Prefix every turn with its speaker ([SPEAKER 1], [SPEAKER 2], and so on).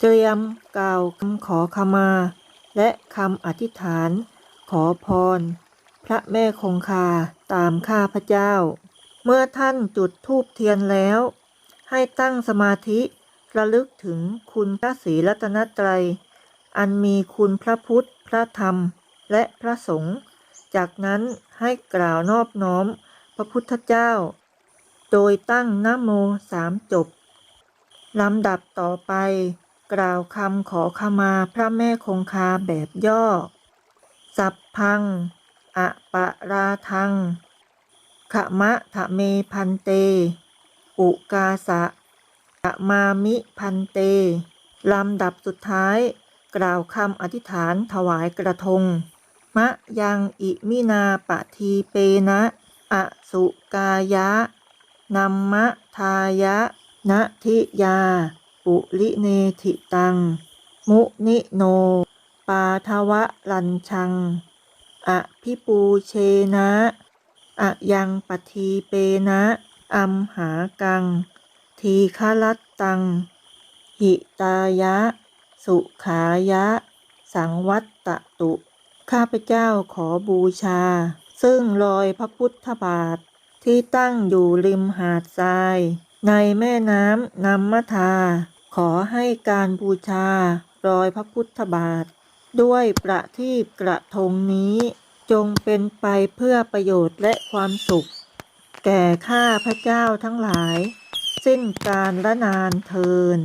[SPEAKER 1] เตรียมกล่าวคำขอขมา และคำอธิษฐาน ขอพร พระแม่คงคาตามข้าพเจ้า เมื่อท่านจุดธูปเทียนแล้ว ให้ตั้งสมาธิระลึกถึงคุณพระศรีรัตนตรัย อันมีคุณพระพุทธ พระธรรม และพระสงฆ์ จากนั้นให้กล่าวนอบน้อมพระพุทธเจ้า โดยตั้งนโมสามจบลำดับต่อไป กล่าวคำขอขมาพระแม่คงคาแบบย่อ สัพพังอะปะราทังขมะทะเมพันเต อุกาสะขมามิพันเต ลำดับสุดท้าย กล่าวคำอธิษฐานถวายกระทง มะยังอิมินาปะทีเปนะอสุกายะนัมมะทายะนะทิยา ปุริเนธิตัง มุนิโน ปาทวะลันชัง อภิปูเชนะอะยังปทีเปนะอัมหากัง ทีฆลัตตัง หิตายะ สุขายะ สังวัตตตุ ข้าพเจ้าขอบูชา ซึ่งรอยพระพุทธบาท ที่ตั้งอยู่ริมหาดทราย ในแม่น้ำนัมมทา ขอให้การบูชารอยพระพุทธบาท ด้วยประทีปกระทงนี้ จงเป็นไปเพื่อประโยชน์และความสุข แก่ข้าพระเจ้าทั้งหลาย สิ้นการละนานเทิน